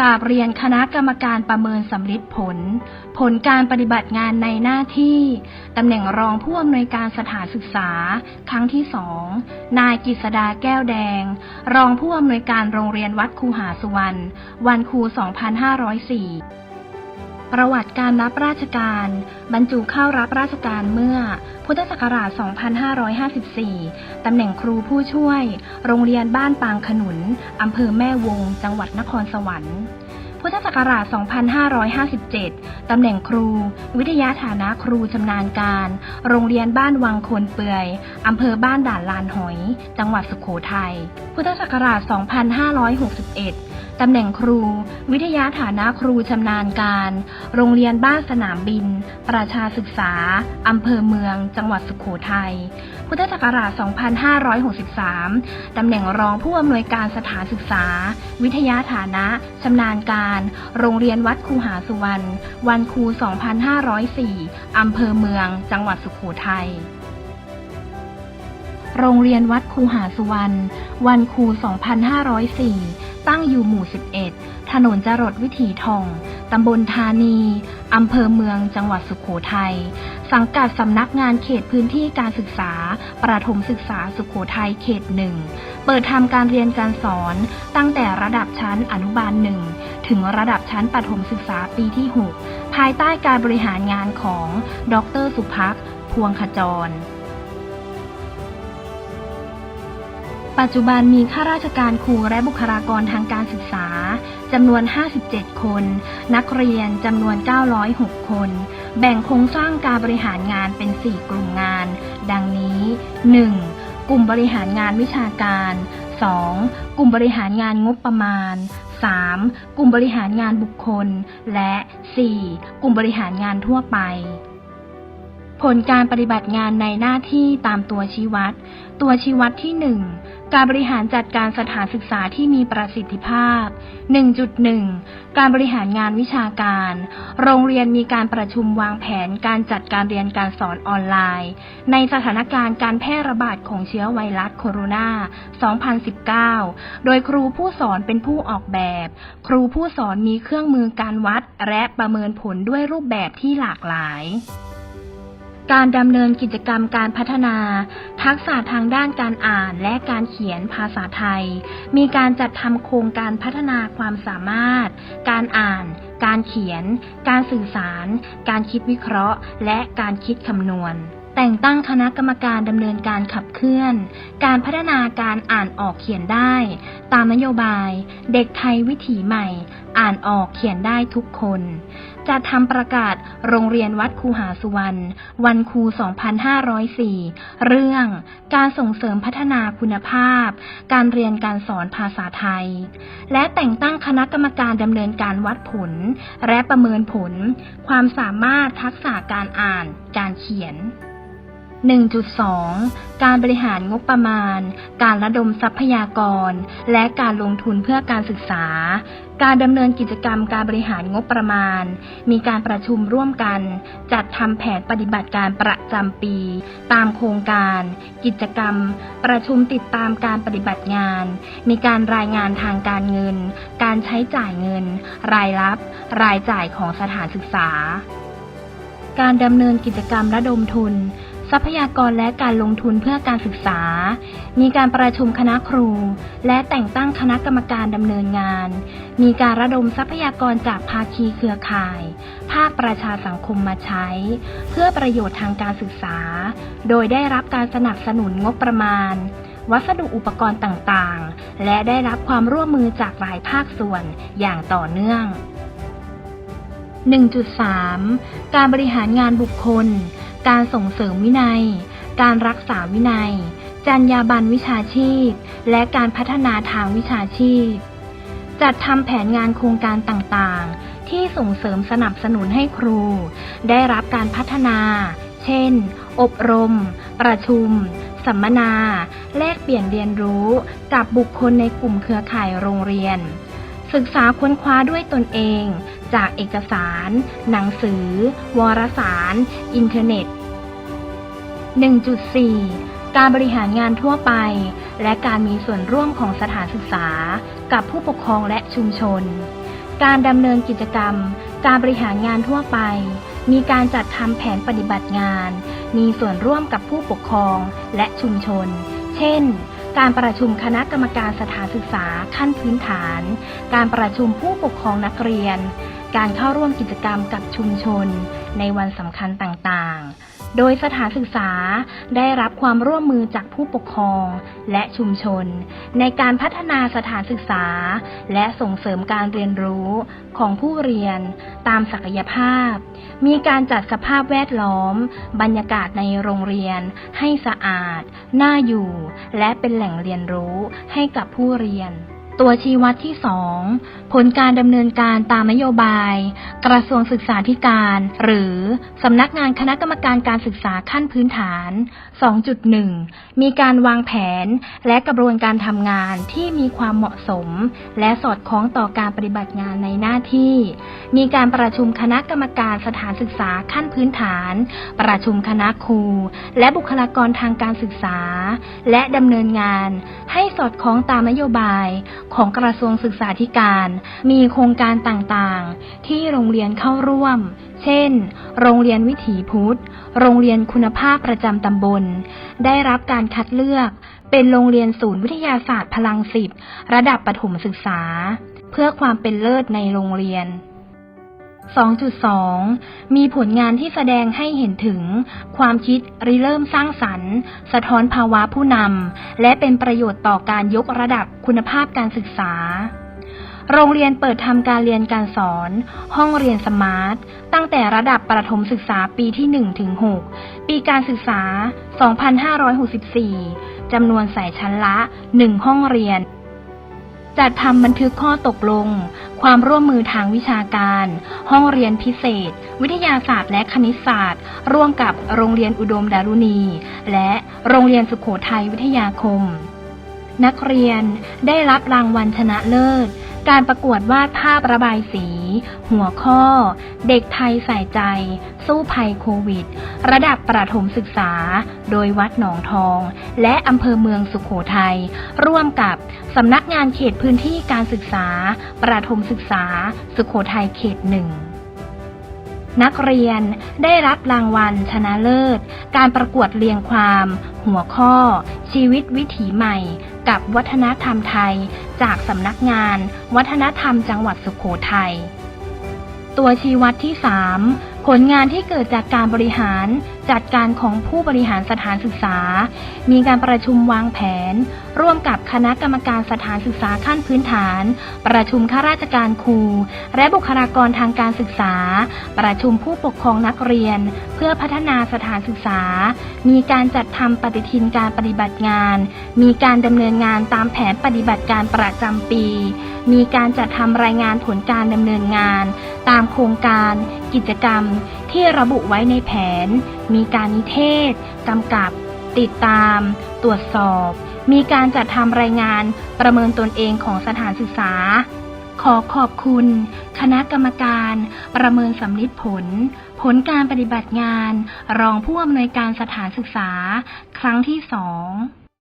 กราบเรียนคณะกรรมการประเมินสำลิดผล ผลการปฏิบัติงานในหน้าที่ ตำแหน่งรองผู้อำนวยการสถานศึกษา ครั้งที่สองนายกิษดาแก้วแดง รองผู้อำนวยการโรงเรียนวัดคูหาสุวรรณวันครู 2504 ประวัติการรับราชการ บรรจุเข้ารับราชการเมื่อ พุทธศักราช 2554 ตำแหน่งครูผู้ช่วย โรงเรียนบ้านปางขนุน อำเภอแม่วง จังหวัดนครสวรรค์ พุทธศักราช 2557 ตำแหน่งครู วิทยาฐานะครูชำนาญการ โรงเรียนบ้านวังโคนเปื่อย อำเภอบ้านด่านลานหอย จังหวัดสุโขทัย พุทธศักราช 2561 ตำแหน่งครู วิทยาฐานะครูชำนาญการ โรงเรียนบ้านสนามบิน ประชาศึกษา อำเภอเมือง จังหวัดสุโขทัย พุทธศักราช 2563 ตำแหน่งรองผู้อำนวยการสถานศึกษา วิทยาฐานะชำนาญการ โรงเรียนวัดคูหาสุวรรณ วันครู 2504 อำเภอเมือง จังหวัดสุโขทัยโรงเรียนวัดคูหาสุวรรณ วันครู 2504 ตั้งอยู่หมู่ 11 ถนนจรดวิถีทอง ตำบลธานี อำเภอเมือง จังหวัดสุโขทัย สังกัดสำนักงานเขตพื้นที่การศึกษา ประถมศึกษาสุโขทัยเขตหนึ่ง เปิดทำการเรียนการสอน ตั้งแต่ระดับชั้นอนุบาลหนึ่ง ถึงระดับชั้นประถมศึกษาปีที่ 6 ภายใต้การบริหารงานของ ดร สุพักษ์พวงขจร ปัจจุบันมีข้าราชการครูและบุคลากรทางการศึกษาจำนวน 57 คน นักเรียนจำนวน 906 คน แบ่งโครงสร้างการบริหารงานเป็น 4 กลุ่มงาน ดังนี้ 1. กลุ่มบริหารงานวิชาการ 2. กลุ่มบริหารงานงบประมาณ 3. กลุ่มบริหารงานบุคคล และ 4. กลุ่มบริหารงานทั่วไป ผลการปฏิบัติงานในหน้าที่ตามตัวชี้วัด ตัวชี้วัดที่ 1 การบริหารจัดการสถานศึกษาที่มีประสิทธิภาพ 1.1 การบริหารงานวิชาการ โรงเรียนมีการประชุมวางแผนการจัดการเรียนการสอนออนไลน์ ในสถานการณ์การแพร่ระบาดของเชื้อไวรัสโคโรนา 2019 โดยครูผู้สอนเป็นผู้ออกแบบ ครูผู้สอนมีเครื่องมือการวัด และประเมินผลด้วยรูปแบบที่หลากหลาย การดำเนินกิจกรรมการพัฒนา ทักษะทางด้านการอ่านและการเขียนภาษาไทย มีการจัดทำโครงการพัฒนาความสามารถ การอ่าน การเขียน การสื่อสาร การคิดวิเคราะห์ และการคิดคำนวณแต่งตั้งคณะกรรมการดำเนินการขับเคลื่อน การพัฒนาการอ่านออกเขียนได้ ตามนโยบาย เด็กไทยวิถีใหม่ อ่านออกเขียนได้ทุกคน จะทำประกาศโรงเรียนวัดคูหาสุวรรณวันครู 2504 เรื่องการส่งเสริมพัฒนาคุณภาพ การเรียนการสอนภาษาไทย และแต่งตั้งคณะกรรมการดำเนินการวัดผล และประเมินผล ความสามารถทักษะการอ่าน การเขียน 1.2 การบริหารงบประมาณ การระดมทรัพยากร และการลงทุนเพื่อการศึกษา การดำเนินกิจกรรมการบริหารงบประมาณ มีการประชุมร่วมกัน จัดทำแผนปฏิบัติการประจำปี ตามโครงการ กิจกรรม ประชุมติดตามการปฏิบัติงาน มีการรายงานทางการเงิน การใช้จ่ายเงิน รายรับ รายจ่ายของสถานศึกษา การดำเนินกิจกรรมระดมทุน ทรัพยากรและการลงทุนเพื่อการศึกษา มีการประชุมคณะครู และแต่งตั้งคณะกรรมการดำเนินงาน มีการระดมทรัพยากรจากภาคีเครือข่าย ภาคประชาสังคมมาใช้ เพื่อประโยชน์ทางการศึกษา โดยได้รับการสนับสนุนงบประมาณ วัสดุอุปกรณ์ต่างๆ และได้รับความร่วมมือจากหลายภาคส่วนอย่างต่อเนื่อง 1.3 การบริหารงานบุคคล การส่งเสริมวินัย การรักษาวินัย จรรยาบรรณวิชาชีพ และการพัฒนาทางวิชาชีพ จัดทำแผนงานโครงการต่างๆ ที่ส่งเสริมสนับสนุนให้ครู ได้รับการพัฒนา เช่น อบรม ประชุม สัมมนา แลกเปลี่ยนเรียนรู้ กับบุคคลในกลุ่มเครือข่ายโรงเรียน ศึกษาค้นคว้าด้วยตนเอง จากเอกสาร หนังสือ วารสาร อินเทอร์เน็ต 1.4 การบริหารงานทั่วไป และการมีส่วนร่วมของสถานศึกษา กับผู้ปกครองและชุมชน การดำเนินกิจกรรม การบริหารงานทั่วไป มีการจัดทำแผนปฏิบัติงาน มีส่วนร่วมกับผู้ปกครองและชุมชน เช่น การประชุมคณะกรรมการสถานศึกษาขั้นพื้นฐาน การประชุมผู้ปกครองนักเรียน การเข้าร่วมกิจกรรมกับชุมชน ในวันสำคัญต่างๆ โดยสถานศึกษาได้รับความร่วมมือจากผู้ปกครองและชุมชน ในการพัฒนาสถานศึกษา และส่งเสริมการเรียนรู้ของผู้เรียนตามศักยภาพ มีการจัดสภาพแวดล้อม บรรยากาศในโรงเรียน ให้สะอาด น่าอยู่ และเป็นแหล่งเรียนรู้ให้กับผู้เรียน ตัวชี้วัดที่ 2 ผลการดำเนินการตามนโยบาย กระทรวงศึกษาธิการ หรือสำนักงานคณะกรรมการการศึกษาขั้นพื้นฐาน 2.1 มีการวางแผนและกระบวนการทำงานที่มีความเหมาะสม และสอดคล้องต่อการปฏิบัติงานในหน้าที่ มีการประชุมคณะกรรมการสถานศึกษาขั้นพื้นฐาน ประชุมคณะครู และบุคลากรทางการศึกษา และดำเนินงานให้สอดคล้องตามนโยบายของกระทรวงศึกษาธิการ มีโครงการต่างๆ ที่โรงเรียนเข้าร่วม เช่น โรงเรียนวิถีพุทธ โรงเรียนคุณภาพประจำตำบล ได้รับการคัดเลือก เป็นโรงเรียนศูนย์วิทยาศาสตร์พลังสิบระดับประถมศึกษา เพื่อความเป็นเลิศในโรงเรียน 2.2 มีผลงานที่แสดงให้เห็นถึง ความคิดริเริ่มสร้างสรรค์ สะท้อนภาวะผู้นำ และเป็นประโยชน์ต่อการยกระดับคุณภาพการศึกษา โรงเรียนเปิดทำการเรียนการสอน ห้องเรียนสมาร์ท ตั้งแต่ระดับประถมศึกษาปีที่1ถึง6ปีการศึกษา 2564 จำนวนใส่ชั้นละ 1 ห้องเรียน จัดทำบันทึกข้อตกลง ความร่วมมือทางวิชาการ ห้องเรียนพิเศษ วิทยาศาสตร์และคณิตศาสตร์ ร่วมกับโรงเรียนอุดมดารุณี และโรงเรียนสุขโขทัยวิทยาคม นักเรียนได้รับรางวัลชนะเลิศ การประกวดวาดภาพระบายสี หัวข้อ เด็กไทยใส่ใจ สู้ภัยโควิด ระดับประถมศึกษา โดยวัดหนองทอง และอำเภอเมืองสุขโขทัย ร่วมกับสำนักงานเขตพื้นที่การศึกษา ประถมศึกษา สุขโขทัยเขตหนึ่ง นักเรียนได้รับรางวัลชนะเลิศ การประกวดเรียงความ หัวข้อ ชีวิตวิถีใหม่ กับวัฒนธรรมไทย จากสำนักงาน วัฒนธรรมจังหวัดสุขโขทัย ตัวชี้วัดที่ 3 ผลงานที่เกิดจากการบริหาร จัดการของผู้บริหารสถานศึกษา มีการประชุมวางแผน ร่วมกับคณะกรรมการสถานศึกษาขั้นพื้นฐาน ประชุมข้าราชการครู และบุคลากรทางการศึกษา ประชุมผู้ปกครองนักเรียน เพื่อพัฒนาสถานศึกษา มีการจัดทำปฏิทินการปฏิบัติงาน มีการดำเนินงานตามแผนปฏิบัติการประจำปี มีการจัดทำรายงานผลการดำเนินงาน ตามโครงการ กิจกรรมที่ระบุไว้ในแผน มีการนิเทศ กำกับ ติดตาม ตรวจสอบ มีการจัดทำรายงานประเมินตนเองของสถานศึกษา ขอขอบคุณ คณะกรรมการ ประเมินสำลิดผล ผลการปฏิบัติงาน รองผู้อำนวยการสถานศึกษา ครั้งที่สอง